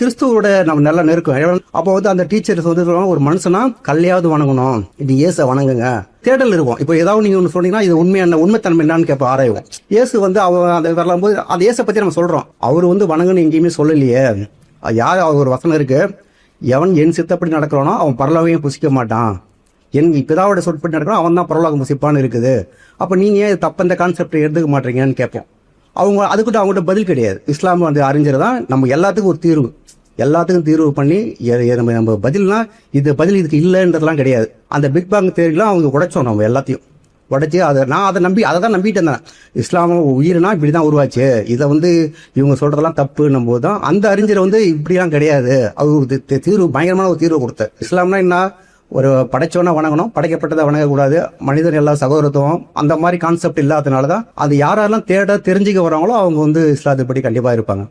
கிறிஸ்துவோட நம்ம நல்லா நெருக்கம். அப்போ வந்து அந்த டீச்சர்ஸ் வந்து ஒரு மனுஷனா கல்லையாவது வணங்கணும். இது இயேச வணங்குங்க. தேடல் இருக்கும் இப்போ ஏதாவது நீங்க ஒன்று சொன்னீங்கன்னா இது உண்மை என்ன உண்மைத்தன்மை என்னன்னு கேட்ப ஆராய்வோம். இயேசு வந்து அவன் அந்த வரும்போது அந்த இயேசை பத்தி நம்ம சொல்றோம். அவர் வந்து வணங்குன்னு எங்கேயுமே சொல்லலையே. யார் அவர் ஒரு வசனம் இருக்கு. எவன் என் சித்தப்படி நடக்கிறானோ அவன் பரலோகையும் புசிக்க மாட்டான். என் பிதாவோட சொற்படி நடக்கிறான் அவன் தான் பரலோகம் புசிப்பான்னு இருக்குது. அப்போ நீங்க ஏன் தப்ப இந்த கான்செப்டை எடுத்துக்க மாட்டீங்கன்னு கேட்போம். அவங்க அதுக்கிட்ட அவங்ககிட்ட பதில் கிடையாது. இஸ்லாம் வந்து அறிஞர் தான். நம்ம எல்லாத்துக்கும் ஒரு தீர்வு. எல்லாத்துக்கும் தீர்வு பண்ணி நம்ம நம்ம பதில்னா இது பதில் இதுக்கு இல்லைன்றதுலாம் கிடையாது. அந்த பிக் பேங் தேரிலாம் அவங்க உடைச்சோம் நம்ம எல்லாத்தையும். உடைச்சி அதை நான் அதை நம்பி அதை தான் நம்பிட்டு இருந்தேன் இஸ்லாம உயிர்னா இப்படி தான் உருவாச்சு. இதை வந்து இவங்க சொல்றதெல்லாம் தப்புன்னும் போது தான் அந்த அறிஞர் வந்து இப்படிலாம் கிடையாது. அவர் தி- தீர்வு பயங்கரமான ஒரு தீர்வு கொடுத்தார் இஸ்லாம்னா என்ன? ஒரு படைச்சவனை வணங்கணும் படைக்கப்பட்டதை வணங்கக்கூடாது. மனிதன் எல்லா சகோதரத்துவம் அந்த மாதிரி கான்செப்ட் இல்லாததுனால தான் அது யாரெல்லாம் தேட தெரிஞ்சுக்க வராங்களோ அவங்க வந்து இஸ்லாத்தை படி கண்டிப்பாக இருப்பாங்க.